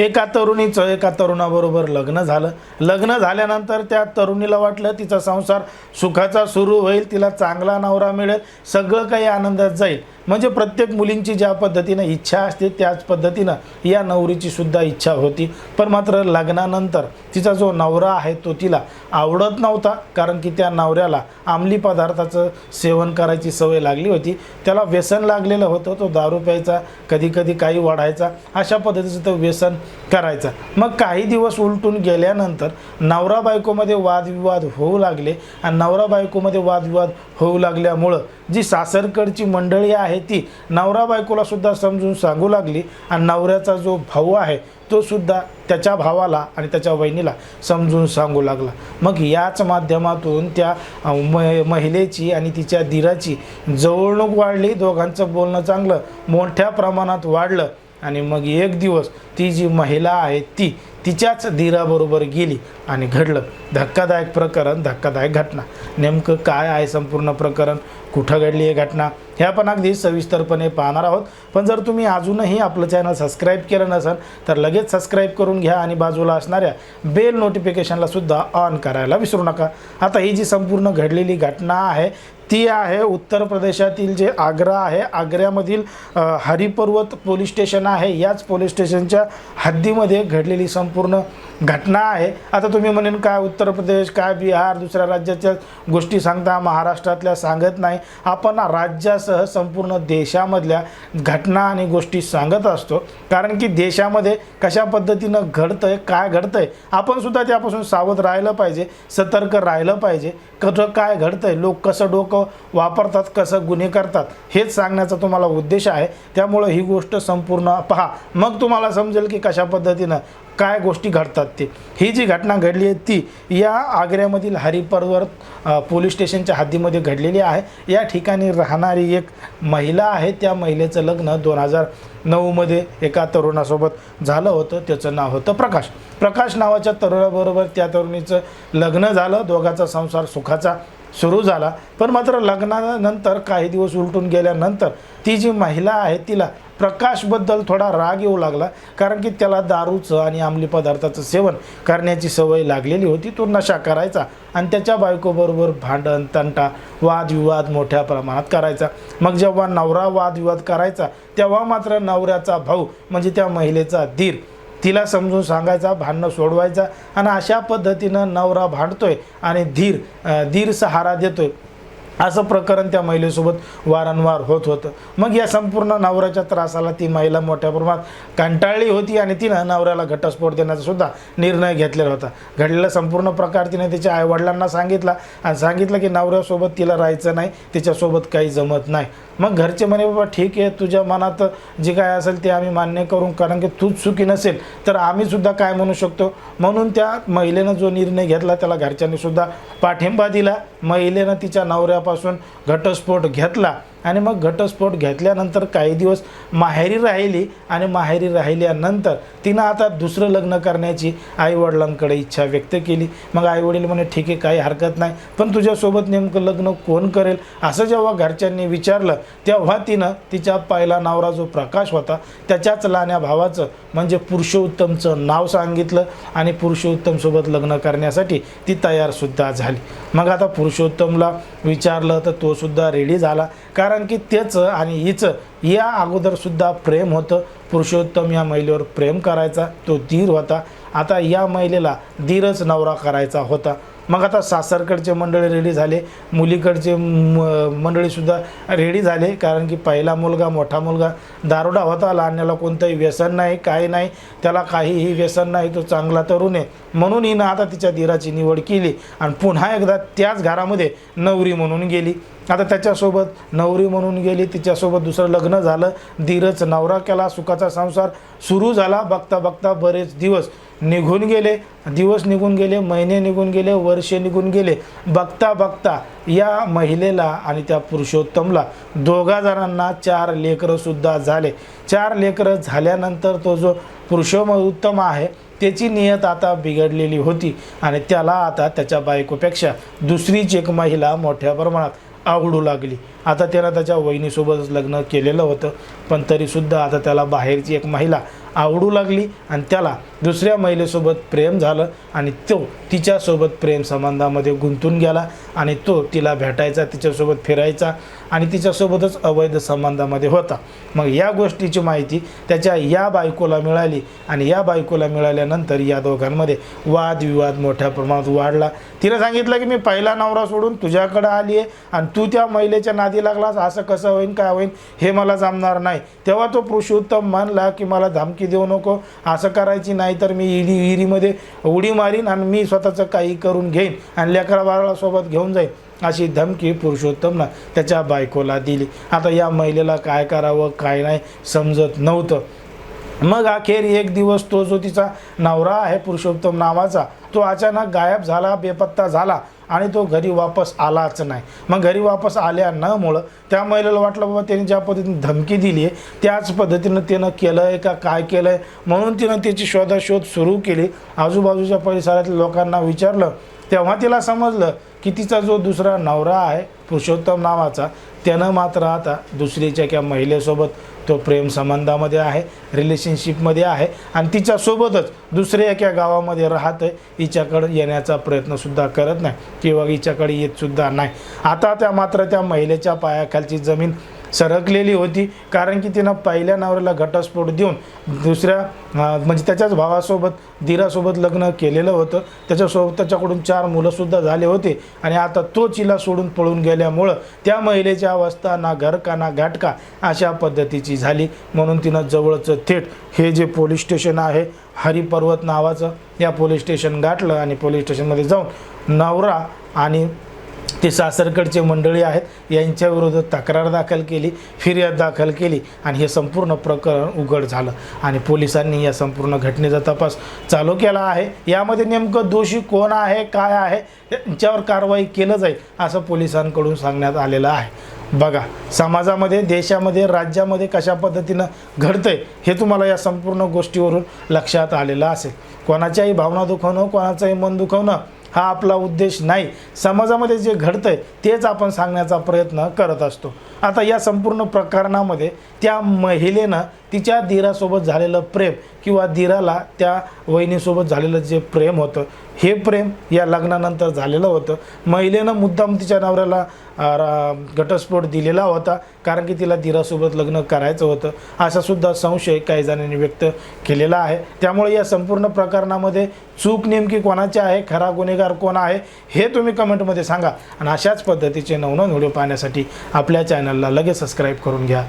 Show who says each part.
Speaker 1: एका तरुणीचं एका तरुणाबरोबर लग्न झालं. लग्न झाल्यानंतर त्या तरुणीला वाटलं तिचा संसार सुखाचा सुरू होईल तिला चांगला नवरा मिळेल सगळं काही आनंदात जाईल. म्हणजे प्रत्येक मुलींची ज्या पद्धतीनं इच्छा असते त्याच पद्धतीनं या नवरीची सुद्धा इच्छा होती. पण मात्र लग्नानंतर तिचा जो नवरा आहे तो तिला आवडत नव्हता. कारण की त्या नवऱ्याला आमली पदार्थाचं सेवन करायची सवय लागली होती. त्याला व्यसन लागलेलं होतं. तो दारू प्यायचा कधी कधी काही वाढायचा. अशा पद्धतीचं तो व्यसन करायचा. मग काही दिवस उलटून गेल्यानंतर नवरा बायकोमध्ये वादविवाद होऊ लागले आणि नवरा बायकोमध्ये वादविवाद होऊ लागल्यामुळं जी सासरकडची मंडळी आहे ती नवरा बायकोलासुद्धा समजून सांगू लागली आणि नवऱ्याचा जो भाऊ आहे तो सुद्धा त्याच्या भावाला आणि त्याच्या वहिनीला समजून सांगू लागला. मग याच माध्यमातून त्या म महिलेची आणि तिच्या दिराची जवळणूक वाढली. दोघांचं बोलणं चांगलं मोठ्या प्रमाणात वाढलं. आणि मग एक दिवस ती जी महिला आहे ती तिच्याच धीराबरोबर गेली आणि घडलं. धक्कादायक प्रकरण धक्कादायक घटना. नेमकं काय आहे संपूर्ण प्रकरण? कुठं घडली आहे घटना? हे आपण अगदी सविस्तरपणे पाहणार आहोत. पण जर तुम्ही अजूनही आपलं चॅनल सबस्क्राईब केलं नसेल तर लगेच सबस्क्राईब करून घ्या आणि बाजूला असणाऱ्या बेल नोटिफिकेशनला सुद्धा ऑन करायला विसरू नका. आता ही जी संपूर्ण घडलेली घटना आहे ती आहे उत्तर प्रदेशातील जे आग्रा आहे. आग्र्यामधील हरिपर्वत पोलीस स्टेशन आहे. याच पोलीस स्टेशनच्या हद्दीमध्ये घडलेली संपूर्ण घटना आहे. आता तुम्ही म्हणेन काय उत्तर प्रदेश काय बिहार दुसऱ्या राज्याच्या गोष्टी सांगता महाराष्ट्रातल्या सांगत नाही. आपण राज्यासह संपूर्ण देशामधल्या घटना आणि गोष्टी सांगत असतो. कारण की देशामध्ये कशा पद्धतीनं घडतं आहे काय घडतं आपण सुद्धा त्यापासून सावध राहिलं पाहिजे सतर्क राहिलं पाहिजे. कसं काय घडतंय लोक कसं डोकं वापरतात कसं गुन्हे करतात हेच सांगण्याचा तुम्हाला उद्देश आहे. त्यामुळं ही गोष्ट संपूर्ण पहा. मग तुम्हाला समजेल की कशा पद्धतीनं काय गोष्टी घडतात ते. ही जी घटना घडली आहे ती या आग्र्यामधील हरिपर्वत पोलीस स्टेशनच्या हद्दीमध्ये घडलेली आहे. या ठिकाणी राहणारी एक महिला आहे. त्या महिलेचं लग्न दोन हजार नऊमध्ये एका तरुणासोबत झालं होतं. त्याचं नाव होतं प्रकाश. प्रकाश नावाच्या तरुणाबरोबर त्या तरुणीचं लग्न झालं. दोघाचा संसार सुखाचा सुरू झाला. पण मात्र लग्नानंतर काही दिवस उलटून गेल्यानंतर ती जी महिला आहे तिला प्रकाशबद्दल थोडा राग येऊ लागला. कारण की त्याला दारूचं आणि अंमली पदार्थाचं सेवन करण्याची सवय लागलेली होती. तो नशा करायचा आणि त्याच्या बायकोबरोबर भांडण तंटा वादविवाद मोठ्या प्रमाणात करायचा. मग जेव्हा नवरा वादविवाद करायचा तेव्हा मात्र नवऱ्याचा भाऊ म्हणजे त्या महिलेचा धीर तिला समजून सांगायचा भांडणं सोडवायचा आणि अशा पद्धतीनं नवरा भांडतोय आणि धीर धीर सहारा देतोय. असं प्रकरण त्या महिलेसोबत वारंवार होत होतं. मग या संपूर्ण नवऱ्याच्या त्रासाला ती महिला मोठ्या प्रमाणात कंटाळली होती आणि तिनं नवऱ्याला घटस्फोट देण्याचा सुद्धा निर्णय घेतलेला होता. घडलेला संपूर्ण प्रकार तिने तिच्या आईवडिलांना सांगितला आणि सांगितलं की नवऱ्यासोबत तिला राहायचं नाही तिच्यासोबत काही जमत नाही. मग घरचे म्हणे बाबा ठीक आहे तुझ्या मनात जे काय असेल ते आम्ही मान्य करू कारण की तूच चुकी नसेल तर आम्हीसुद्धा काय म्हणू शकतो? म्हणून त्या महिलेनं जो निर्णय घेतला त्याला घरच्यांनी सुद्धा पाठिंबा दिला. महिलेनं तिच्या नवऱ्या पासून घटस्फोट घेतला. आणि मग घटस्फोट घेतल्यानंतर काही दिवस माहेरी राहिली आणि माहेरी राहिल्यानंतर तिनं आता दुसरं लग्न करण्याची आईवडिलांकडे इच्छा व्यक्त केली. मग आईवडील म्हणे ठीक आहे काही हरकत नाही पण तुझ्यासोबत नेमकं लग्न कोण करेल? असं जेव्हा घरच्यांनी विचारलं तेव्हा तिनं तिच्या पहिला नवरा जो प्रकाश होता त्याच्याच लाण्या भावाचं म्हणजे पुरुषोत्तमचं नाव सांगितलं आणि पुरुषोत्तमसोबत लग्न करण्यासाठी ती तयारसुद्धा झाली. मग आता पुरुषोत्तमला विचारलं तर तोसुद्धा रेडी झाला. कारण कारण की त्याचं आणि हिचं या अगोदरसुद्धा प्रेम होतं. पुरुषोत्तम या महिलेवर प्रेम करायचा तो धीर होता. आता या महिलेला धीरच नवरा करायचा होता. मग आता सासरकडचे मंडळी रेडी झाले. मुलीकडचे म- मंडळीसुद्धा रेडी झाले. कारण की पहिला मुलगा मोठा मुलगा दारुडा होता. लहान्याला कोणतंही व्यसन नाही काही नाही. त्याला काहीही व्यसन नाही. तो चांगला तरुण आहे. म्हणून हिनं आता तिच्या धीराची निवड केली आणि पुन्हा एकदा त्याच घरामध्ये नवरी म्हणून गेली. आता त्याच्यासोबत नवरी म्हणून गेली. तिच्यासोबत दुसरं लग्न झालं. धीरच नवरा केला. सुखाचा संसार सुरू झाला. बघता बघता बरेच दिवस निघून गेले दिवस निघून गेले महिने निघून गेले वर्षे निघून गेले. बघता बघता या महिलेला आणि त्या पुरुषोत्तमला दोघा जणांना चार लेकरंसुद्धा झाले. चार लेकरं झाल्यानंतर तो जो पुरुषोत्तम आहे त्याची नियत आता बिघडलेली होती आणि त्याला आता त्याच्या बायकोपेक्षा दुसरीच एक महिला मोठ्या प्रमाणात आवडू लागली. आता त्यानं त्याच्या वहिनीसोबतच लग्न केलेलं होतं पण तरीसुद्धा आता त्याला बाहेरची एक महिला आवडू लागली आणि त्याला दुसऱ्या महिलेसोबत प्रेम झालं आणि तो तिच्यासोबत प्रेम संबंधामध्ये गुंतून गेला आणि तो तिला भेटायचा तिच्यासोबत फिरायचा आणि तिच्यासोबतच अवैध संबंधामध्ये होता. मग या गोष्टीची माहिती त्याच्या या बायकोला मिळाली आणि या बायकोला मिळाल्यानंतर या दोघांमध्ये वादविवाद मोठ्या प्रमाणात वाढला. तिनं सांगितलं की मी पहिला नवरा सोडून तुझ्याकडं आली आहे आणि तू त्या महिलेच्या नादी लागलास असं कसं होईन काय होईन हे मला जमणार नाही. तेव्हा तो पुरुषोत्तम म्हणला की मला धमकी देऊ नको असं करायची नाही तर मी इडी विहिरीमध्ये उडी मारीन आणि मी स्वतःचं काही करून घेईन आणि लेकरा बाळासोबत घेऊन जाईन अशी धमकी पुरुषोत्तमनं त्याच्या बायकोला दिली. आता या महिलेला काय करावं काय नाही समजत नव्हतं. मग अखेर एक दिवस तो जो तिचा नवरा आहे पुरुषोत्तम नावाचा तो अचानक गायब झाला बेपत्ता झाला आणि तो घरी वापस आलाच नाही. मग घरी वापस आल्या नमुळं त्या महिलेला वाटलं बाबा त्यांनी ज्या पद्धतीने धमकी दिली आहे त्याच पद्धतीनं तिनं केलं आहे का काय केलं आहे म्हणून तिनं त्याची शोधाशोध सुरू केली. आजूबाजूच्या परिसरातील लोकांना विचारलं. तेव्हा तिला समजलं की तिचा जो दुसरा नवरा आहे पुरुषोत्तम नावाचा त्यानं मात्र आता दुसरीच्या किंवा महिलेसोबत तो प्रेम संबंधामध्ये आहे रिलेशनशिपमध्ये आहे आणि तिच्यासोबतच दुसऱ्या एका गावामध्ये राहत आहे हिच्याकडं येण्याचा प्रयत्नसुद्धा करत नाही किंवा हिच्याकडे येतसुद्धा नाही. आता त्या मात्र त्या महिलेच्या पायाखालची जमीन सरकलेली होती. कारण की तिनं पहिल्या नवऱ्याला घटस्फोट देऊन दुसऱ्या म्हणजे त्याच्याच भावासोबत धीरासोबत लग्न केलेलं होतं. त्याच्यासोबत त्याच्याकडून चार मुलंसुद्धा झाले होते. आणि आता तो चिला सोडून पळून गेल्यामुळं त्या महिलेची अवस्था ना घर का ना घाटका अशा पद्धतीची झाली. म्हणून तिनं जवळचं थेट हे जे पोलीस स्टेशन आहे हरिपर्वत नावाचं या पोलीस स्टेशन गाठलं आणि पोलीस स्टेशनमध्ये जाऊन नवरा आणि ते सासरकडचे मंडळी आहेत यांच्याविरोधात तक्रार दाखल केली फिर्याद दाखल केली आणि हे संपूर्ण प्रकरण उघड झालं. आणि पोलिसांनी या संपूर्ण घटनेचा तपास चालू केला आहे. यामध्ये नेमकं दोषी कोण आहे काय आहे यांच्यावर कारवाई केलं जाईल असं पोलिसांकडून सांगण्यात आलेलं आहे. बघा समाजामध्ये देशामध्ये राज्यामध्ये कशा पद्धतीनं घडतंय हे तुम्हाला या संपूर्ण गोष्टीवरून लक्षात आलेलं असेल. कोणाच्याही भावना दुखवणं कोणाचंही मन दुखवणं हा आपला उद्देश नाही. समाजामध्ये जे घडतंय तेच आपण सांगण्याचा प्रयत्न करत असतो. आता या संपूर्ण प्रकरणामध्ये त्या महिलेनं तिच्या धीरासोबत झालेलं प्रेम किंवा धीराला त्या वहिनीसोबत झालेलं जे प्रेम होतं हे प्रेम या लग्नानंतर झालेलं होतं. महिलेनं मुद्दाम तिच्या नवऱ्याला रा- घटस्फोट दिलेला होता कारण की तिला धीरासोबत लग्न करायचं होतं. असासुद्धा संशय काही जणांनी व्यक्त केलेला आहे. त्यामुळे या संपूर्ण प्रकरणामध्ये चूक नेमकी कोणाची आहे खरा गुन्हेगार कोण आहे हे तुम्ही कमेंटमध्ये सांगा. आणि अशाच पद्धतीचे नवनवन व्हिडिओ पाहण्यासाठी आपल्या चॅनलला लगेच सबस्क्राईब करून घ्या.